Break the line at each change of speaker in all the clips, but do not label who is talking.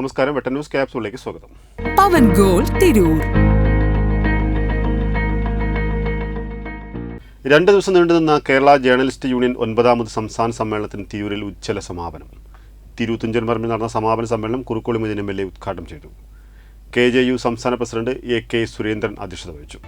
നമസ്കാരം വെട്ടൻ ന്യൂസ് ക്യാപ്സൂളിലേക്ക് സ്വാഗതം.
പവൻ ഗോൾ തിരൂർ.
രണ്ട് ദിവസം നീണ്ടുനിന്ന കേരള ജേർണലിസ്റ്റ് യൂണിയൻ ഒൻപതാമത് സംസ്ഥാന സമ്മേളനത്തിന് തിരൂരിൽ ഉജ്ജ്വല സമാപനം. തിരൂർ തുഞ്ചൻ പറമ്പിൽ നടന്ന സമാപന സമ്മേളനം Kurukkoli Moideen M L A ഉദ്ഘാടനം ചെയ്തു. കെ ജെ യു സംസ്ഥാന പ്രസിഡന്റ് എ കെ സുരേന്ദ്രൻ അധ്യക്ഷത വഹിച്ചു.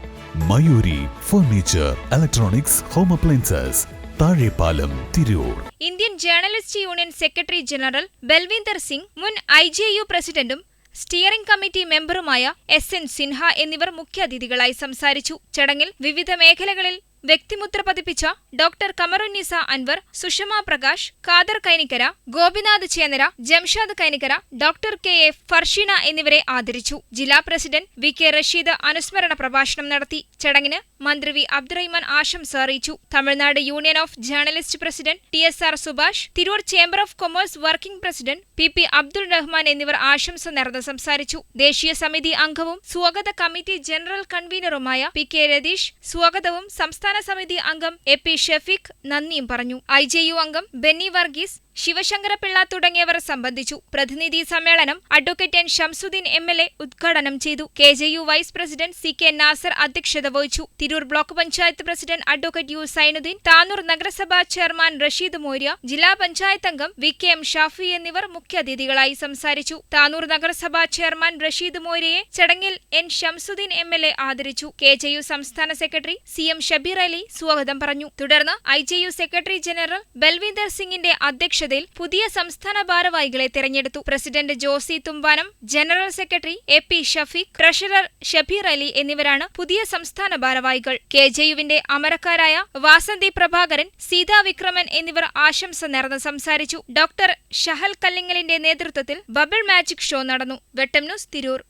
Mayuri furniture electronics home appliances Thazhepalam Tirur.
Indian journalist union secretary general Balwinder Singh മുൻ ഐ ജെ യു പ്രസിഡന്റും സ്റ്റിയറിംഗ് കമ്മിറ്റി മെമ്പറുമായ എസ് എൻ സിൻഹ എന്നിവർ മുഖ്യാതിഥികളായി സംസാരിച്ചു. ചടങ്ങിൽ വിവിധ മേഖലകളിൽ വ്യക്തിമുദ്ര പതിപ്പിച്ച doctor Kamarunnisa Anwar Sushama Prakash Kader Kainikkara Gopinath Chenara Jamshad Kainikkara doctor K A Farsheena എന്നിവരെ ആദരിച്ചു. ജില്ലാ പ്രസിഡന്റ് വി കെ റഷീദ് അനുസ്മരണ പ്രഭാഷണം നടത്തി. ചടങ്ങിന് മന്ത്രി വി അബ്ദുറഹിമാൻ ആശംസ അറിയിച്ചു. Tamil Nadu union of journalist president T S R Subhash Tirur chamber of commerce working president P P Abdul Rahman എന്നിവർ ആശംസ നേർന്ന് സംസാരിച്ചു. ദേശീയ സമിതി അംഗവും സ്വാഗത കമ്മിറ്റി ജനറൽ കൺവീനറുമായ പി കെ രതീഷ് സ്വാഗതവും സംസ്ഥാന സമിതി അംഗം എ പി ഷഫീഖ് നന്ദിയും പറഞ്ഞു. ഐ ജെ യു അംഗം ബെന്നി വർഗീസ് ശിവശങ്കരപിള്ള തുടങ്ങിയവർ സംബന്ധിച്ചു പ്രതിനിധി സമ്മേളനം advocate N Shamsuddin M L A ഉദ്ഘാടനം ചെയ്തു. K J U vice president C K Nasar അധ്യക്ഷത വഹിച്ചു. Tirur block panchayat president advocate U Zainuddin Tanur നഗരസഭാ ചെയർമാൻ റഷീദ് മോര്യ ജില്ലാ പഞ്ചായത്ത് അംഗം വി കെ എം ഷാഫി എന്നിവർ മുഖ്യാതിഥികളായി സംസാരിച്ചു. താനൂർ നഗരസഭാ ചെയർമാൻ റഷീദ് മോര്യയെ ചടങ്ങിൽ N Shamsuddin M L A ആദരിച്ചു. കെ ജെ യു സംസ്ഥാന secretary C M Shabeer Ali സ്വാഗതം പറഞ്ഞു. തുടർന്ന് I J U secretary general Balwinder സിംഗിന്റെ അധ്യക്ഷതയിൽ പുതിയ സംസ്ഥാന ഭാരവാഹികളെ തെരഞ്ഞെടുത്തു. President Josy Thumpanam general secretary A P Shafeeq treasurer Shabeer Ali എന്നിവരാണ് പുതിയ സംസ്ഥാന ഭാരവാഹികൾ. കെ ജെ യുവിന്റെ അമരക്കാരായ വാസന്തി പ്രഭാകരൻ സീതാ വിക്രമൻ എന്നിവർ ആശംസ നേർന്ന് സംസാരിച്ചു. ഡോക്ടർ ഷഹൽ കല്ലിങ്ങലിന്റെ നേതൃത്വത്തിൽ ബബിൾ മാജിക് ഷോ നടന്നു. വെട്ടം ന്യൂസ് തിരൂർ.